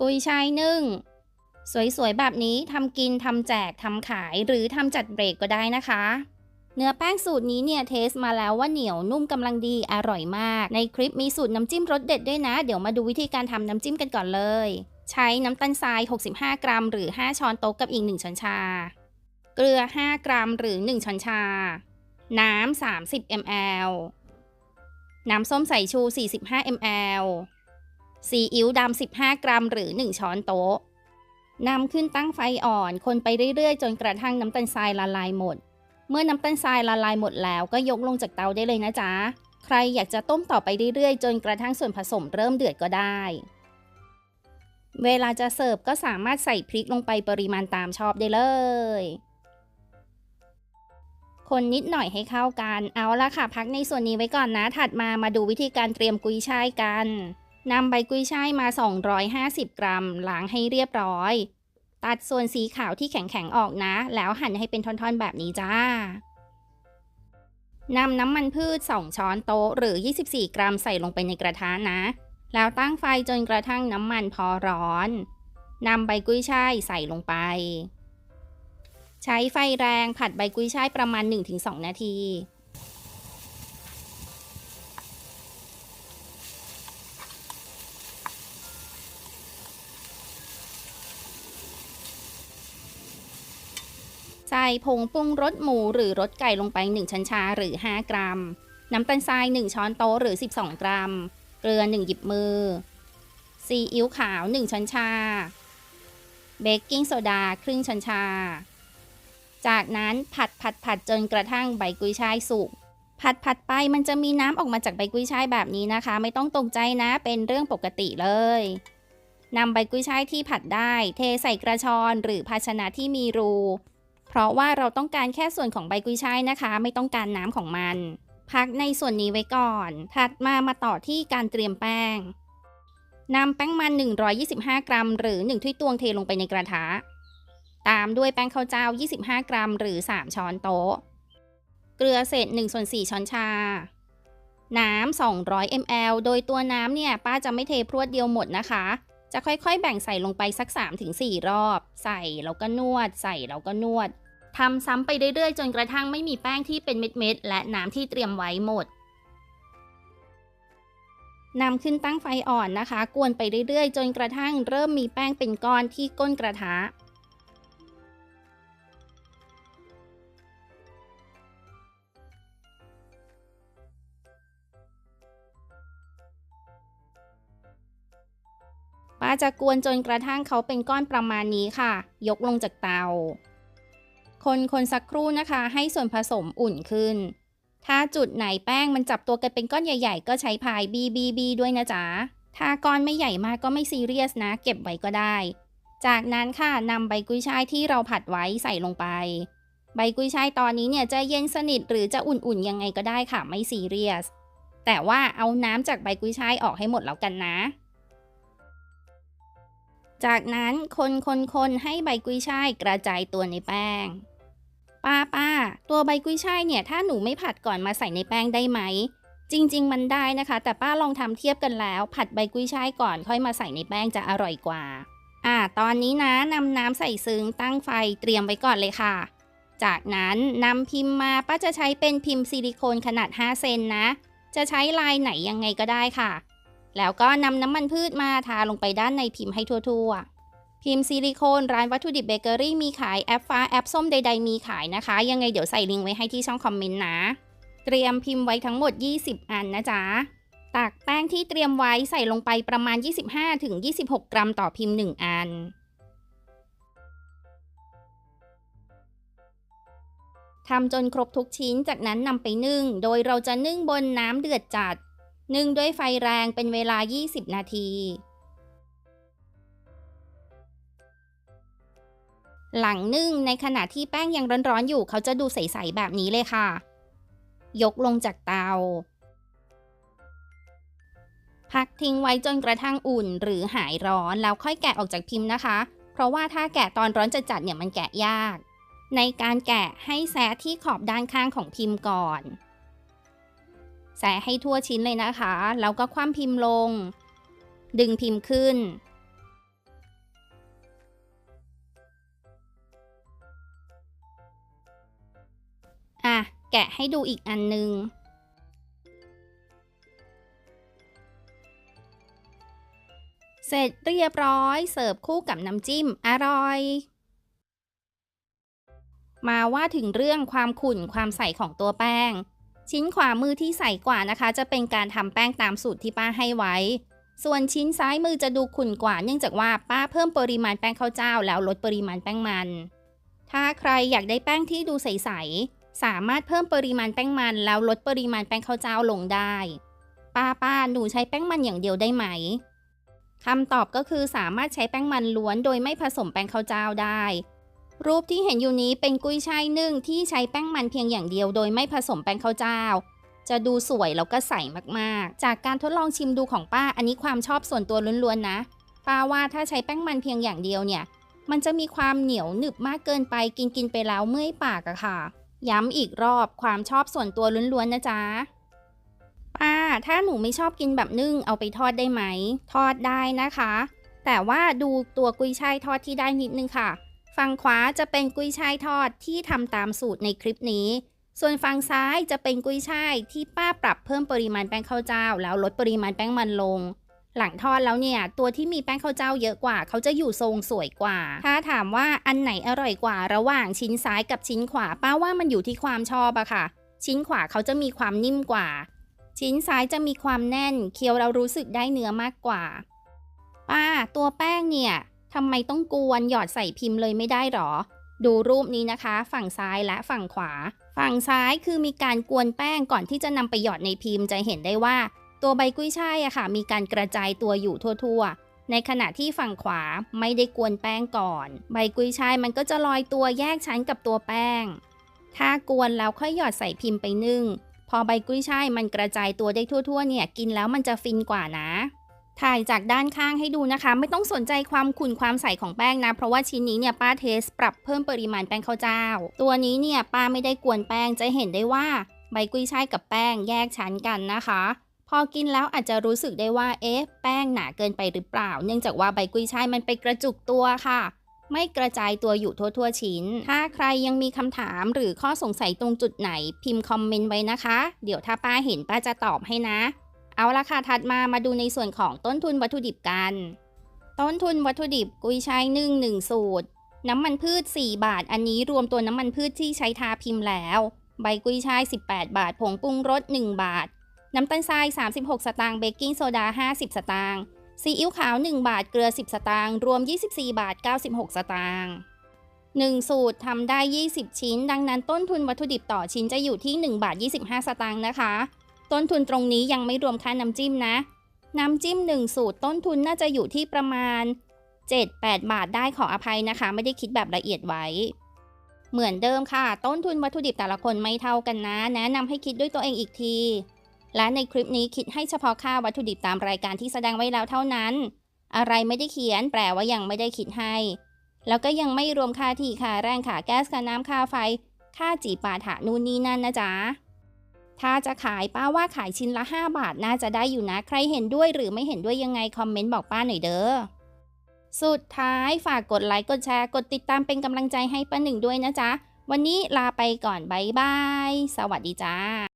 กุยช่ายนึ่ง สวยๆ แบบนี้ทำกินทำแจกทำขายหรือทำจัดเบรกก็ได้นะคะ เนื้อแป้งสูตรนี้เนี่ยเทสมาแล้วว่าเหนียวนุ่มกำลังดีอร่อยมาก ในคลิปมีสูตรน้ำจิ้มรสเด็ดด้วยนะ เดี๋ยวมาดูวิธีการทำน้ำจิ้มกันก่อนเลย ใช้น้ำตาลทราย 65 กรัม หรือ 5 ช้อนโต๊ะกับอีก 1 ช้อนชา เกลือ 5 กรัม หรือ 1 ช้อนชา น้ำ30 ml น้ำส้มสายชู 45 ml ซีอิ๊วดำ15 กรัม หรือ 1 ช้อนโต๊ะนำขึ้นตั้งไฟอ่อน คนไปเรื่อยๆ จนกระทั่งน้ำตาลทรายละลายหมด เมื่อน้ำตาลทรายละลายหมดแล้วก็ยกลงจากเตาได้เลยนะจ๊ะ ใครอยากจะต้มต่อไปเรื่อยๆ จนกระทั่งส่วนผสมเริ่มเดือดก็ได้ เวลาจะเสิร์ฟก็สามารถใส่พริกลงไปปริมาณตามชอบได้เลย คนนิดหน่อยให้เข้ากัน เอาละค่ะ พักในส่วนนี้ไว้ก่อนนะ ถัดมามาดูวิธีการเตรียมกุยช่ายกัน นำใบกุ้ยช่ายมา 250 กรัม ล้างให้เรียบร้อย ตัดส่วนสีขาวที่แข็งๆออกนะ แล้วหั่นให้เป็นท่อนๆแบบนี้จ้านำน้ำมันพืช 2 ช้อนโต๊ะหรือ 24 กรัมใส่ลงไปในกระทะนะ แล้วตั้งไฟจนกระทั่งน้ำมันพอร้อนนำใบกุ้ยช่ายใส่ลงไป ใช้ไฟแรงผัดใบกุ้ยช่ายประมาณ 1-2 นาที ผงปรุงรสหมูหรือรสไก่ลงไป 1 ช้อนชาหรือ 5 กรัม น้ำตาลทราย 1 ช้อนโต๊ะหรือ 12 กรัม เกลือ 1 หยิบมือ ซีอิ๊วขาว 1 ช้อนชา เบกกิ้งโซดาครึ่งช้อนชา จากนั้นผัดผัดผัดจนกระทั่งใบกุยช่ายสุก ผัดผัดไปมันจะมีน้ำออกมาจากใบกุยช่ายแบบนี้นะคะ ไม่ต้องตกใจนะ เป็นเรื่องปกติเลยนำใบกุยช่ายที่ผัดได้ เทใส่กระชอนหรือภาชนะที่มีรู เพราะว่าเราต้องการแค่ส่วนของใบกุยช่ายนะคะ ไม่ต้องการน้ำของมัน พักในส่วนนี้ไว้ก่อน ถัดมามาต่อที่การเตรียมแป้งนำแป้งมัน 125 กรัม หรือ 1ถ้วยตวงเทลงไปในกระทะ ตามด้วยแป้งข้าวเจ้า 25 กรัม หรือ 3 ช้อนโต๊ะ เกลือเศษ1ส่วน4ช้อนชา น้ำ 200 ml โดยตัวน้ำเนี่ยป้าจะไม่เทพรวดเดียวหมดนะคะ จะค่อยๆ แบ่งใส่ลงไปสัก 3-4 รอบ ใส่แล้วก็นวด ใส่แล้วก็นวด ทำซ้ำไปเรื่อยๆ จนกระทั่งไม่มีแป้งที่เป็นเม็ดๆ และน้ำที่เตรียมไว้หมดนำขึ้นตั้งไฟอ่อนนะคะ กวนไปเรื่อยๆ จนกระทั่งเริ่มมีแป้งเป็นก้อนที่ก้นกระทะ ป้าจะกวนจนกระทั่งเขาเป็นก้อนประมาณนี้ค่ะ ยกลงจากเตา คนคนสักครู่นะคะ ให้ส่วนผสมอุ่นขึ้น ถ้าจุดไหนแป้งมันจับตัวกันเป็นก้อนใหญ่ๆ ก็ใช้พาย BBB ด้วยนะจ๊ะ ถ้าก้อนไม่ใหญ่มากก็ไม่ซีเรียสนะ เก็บไว้ก็ได้ จากนั้นค่ะนำใบกุ้ยช่ายที่เราผัดไว้ใส่ลงไป ใบกุ้ยช่ายตอนนี้เนี่ยจะเย็นสนิทหรือจะอุ่นๆยังไงก็ได้ค่ะไม่ซีเรียส แต่ว่าเอาน้ำจากใบกุ้ยช่ายออกให้หมดแล้วกันนะจากนั้นคนคนคนให้ใบกุ้ยช่ายกระจายตัวในแป้ง ป้าป้า ตัวใบกุ้ยช่ายเนี่ยถ้าหนูไม่ผัดก่อนมาใส่ในแป้งได้ไหม จริง ๆ มันได้นะคะ แต่ป้าลองทำเทียบกันแล้ว ผัดใบกุ้ยช่ายก่อนค่อยมาใส่ในแป้งจะอร่อยกว่า อ่า ตอนนี้นะนำน้ำใส่ซึ้งตั้งไฟเตรียมไว้ก่อนเลยค่ะ จากนั้นนำพิมพ์มาป้าจะใช้เป็นพิมพ์ซิลิโคนขนาด 5 เซนนะ จะใช้ลายไหนยังไงก็ได้ค่ะ แล้วก็นำน้ำมันพืชมาทาลงไปด้านในพิมพ์ให้ทั่วๆ พิมพ์ซิลิโคนร้านวัตถุดิบเบเกอรี่มีขายแอปฟ้าแอปส้มใด ๆ มีขายนะคะ ยังไงเดี๋ยวใส่ลิงก์ไว้ให้ที่ช่องคอมเมนต์นะ เตรียมพิมพ์ไว้ทั้งหมด 20 อันนะจ๊ะตักแป้งที่เตรียมไว้ใส่ลงไปประมาณ 25-26 กรัมต่อพิมพ์ 1 อัน ทำจนครบทุกชิ้นจากนั้นนำไปนึ่ง โดยเราจะนึ่งบนน้ำเดือดจัด นึ่งด้วยไฟแรงเป็นเวลา 20 นาที หลังนึ่งในขณะที่แป้งยังร้อนๆอยู่เขาจะดูใสๆแบบนี้เลยค่ะ ยกลงจากเตา พักทิ้งไว้จนกระทั่งอุ่นหรือหายร้อนแล้วค่อยแกะออกจากพิมพ์นะคะ เพราะว่าถ้าแกะตอนร้อนจัดๆเนี่ยมันแกะยาก ในการแกะให้แซะที่ขอบด้านข้างของพิมพ์ก่อนแซะให้ทั่วชิ้นเลยนะคะ แล้วก็คว่ำพิมพ์ลง ดึงพิมพ์ขึ้น แกะให้ดูอีกอันหนึง เสร็จเรียบร้อยเสิร์ฟคู่กับน้ำจิ้ม อร่อย มาว่าถึงเรื่องความขุ่นความใสของตัวแป้ง ชิ้นขวามือที่ใสกว่านะคะ จะเป็นการทำแป้งตามสูตรที่ป้าให้ไว้ ส่วนชิ้นซ้ายมือจะดูขุ่นกว่า เนื่องจากว่าป้าเพิ่มปริมาณแป้งข้าวเจ้า แล้วลดปริมาณแป้งมัน ถ้าใครอยากได้แป้งที่ดูใสๆ สามารถเพิ่มปริมาณแป้งมันแล้วลดปริมาณแป้งข้าวเจ้าลงได้ ป้าป้าหนูใช้แป้งมันอย่างเดียวได้ไหมคำตอบก็คือสามารถใช้แป้งมันล้วนโดยไม่ผสมแป้งข้าวเจ้าได้ รูปที่เห็นอยู่นี้เป็นกุ้ยช่ายนึ่งที่ใช้แป้งมันเพียงอย่างเดียวโดยไม่ผสมแป้งข้าวเจ้า จะดูสวยแล้วก็ใสมากๆ จากการทดลองชิมดูของป้าอันนี้ความชอบส่วนตัวล้วนๆนะ ป้าว่าถ้าใช้แป้งมันเพียงอย่างเดียวเนี่ย มันจะมีความเหนียวหนึบมากเกินไปกินกินไปแล้วเมื่อยปากอะค่ะ ย้ำอีกรอบความชอบส่วนตัวล้วนๆนะจ๊ะป้าถ้าหนูไม่ชอบกินแบบนึ่งเอาไปทอดได้ไหม ทอดได้นะคะ แต่ว่าดูตัวกุยช่ายทอดที่ได้นิดนึงค่ะ ฝั่งขวาจะเป็นกุยช่ายทอดที่ทำตามสูตรในคลิปนี้ ส่วนฝั่งซ้ายจะเป็นกุยช่ายที่ป้าปรับเพิ่มปริมาณแป้งข้าวเจ้า แล้วลดปริมาณแป้งมันลง หลังทอดแล้วเนี่ย ตัวที่มีแป้งข้าวเจ้าเยอะกว่า เขาจะอยู่ทรงสวยกว่า ถ้าถามว่าอันไหนอร่อยกว่าระหว่างชิ้นซ้ายกับชิ้นขวา ป้าว่ามันอยู่ที่ความชอบอะค่ะ ชิ้นขวาเขาจะมีความนิ่มกว่า ชิ้นซ้ายจะมีความแน่น เคี้ยวเรารู้สึกได้เนื้อมากกว่า ป้า ตัวแป้งเนี่ยทำไมต้องกวนหยอดใส่พิมพ์เลยไม่ได้หรอ ดูรูปนี้นะคะ ฝั่งซ้ายและฝั่งขวา ฝั่งซ้ายคือมีการกวนแป้งก่อนที่จะนำไปหยอดในพิมพ์จะเห็นได้ว่า ตัวใบกุ้ยช่ายอะค่ะ มีการกระจายตัวอยู่ทั่ว ๆ ในขณะที่ฝั่งขวาไม่ได้กวนแป้งก่อน ใบกุ้ยช่ายมันก็จะลอยตัวแยกชั้นกับตัวแป้ง ถ้ากวนแล้วค่อยหยอดใส่พิมพ์ไปนึ่ง พอใบกุ้ยช่ายมันกระจายตัวได้ทั่ว ๆ เนี่ย กินแล้วมันจะฟินกว่านะถ่ายจากด้านข้างให้ดูนะคะ ไม่ต้องสนใจความขุ่นความใสของแป้งนะ เพราะว่าชิ้นนี้เนี่ยป้าเทส ปรับเพิ่มปริมาณแป้งข้าวเจ้า ตัวนี้เนี่ยป้าไม่ได้กวนแป้งจะเห็นได้ว่า ใบกุ้ยช่ายกับแป้งแยกชั้นกันนะคะ พอกินแล้วอาจจะรู้สึกได้ว่า เอ๊ะ แป้งหนาเกินไปหรือเปล่า เนื่องจากว่าใบกุ้ยช่ายมันไปกระจุกตัวค่ะ ไม่กระจายตัวอยู่ทั่วๆชิ้น ถ้าใครยังมีคำถามหรือข้อสงสัยตรงจุดไหนพิมพ์คอมเมนต์ไว้นะคะ เดี๋ยวถ้าป้าเห็นป้าจะตอบให้นะ เอาละค่ะ ถัดมามาดูในส่วนของต้นทุนวัตถุดิบกัน ต้นทุนวัตถุดิบกุยช่ายนึ่งหนึ่งสูตร น้ำมันพืช 4 บาท อันนี้รวมตัวน้ำมันพืชที่ใช้ทาพิมพ์แล้ว ใบกุยช่าย 18 บาท ผงปรุงรส 1 บาท น้ำตาลทราย 36 สตางค์ เบกกิ้งโซดา 50 สตางค์ซีอิ๊วขาว 1 บาท เกลือ 10 สตางค์ รวม 24 บาท 96 สตางค์1 สูตรทำได้ 20 ชิ้น ดังนั้นต้นทุนวัตถุดิบต่อชิ้นจะอยู่ที่ 1 บาท 25 สตางค์นะคะ ต้นทุนตรงนี้ยังไม่รวมค่าน้ำจิ้มนะ น้ำจิ้ม 1 สูตรต้นทุนน่าจะอยู่ที่ประมาณ 7-8 บาทได้ขออภัยนะคะ ไม่ได้คิดแบบละเอียดไว้ เหมือนเดิมค่ะ ต้นทุนวัตถุดิบแต่ละคนไม่เท่ากันนะ แนะนำให้คิดด้วยตัวเองอีกที และในคลิปนี้คิดให้เฉพาะค่าวัตถุดิบตามรายการที่แสดงไว้แล้วเท่านั้น อะไรไม่ได้เขียนแปลว่ายังไม่ได้คิดให้ แล้วก็ยังไม่รวมค่าที่ค่าแรงค่าแก๊สค่าน้ำค่าไฟ ค่าจีปาถะนู่นนี่นั่นนะจ๊ะถ้าจะขายป้าว่าขายชิ้นละ 5 บาทน่าจะได้อยู่นะ ใครเห็นด้วยหรือไม่เห็นด้วยยังไงคอมเมนต์บอกป้าหน่อยเด้อ สุดท้ายฝากกดไลค์กดแชร์กดติดตามเป็นกำลังใจให้ป้าหนึ่งด้วยนะจ๊ะ วันนี้ลาไปก่อนบายบาย สวัสดีจ้า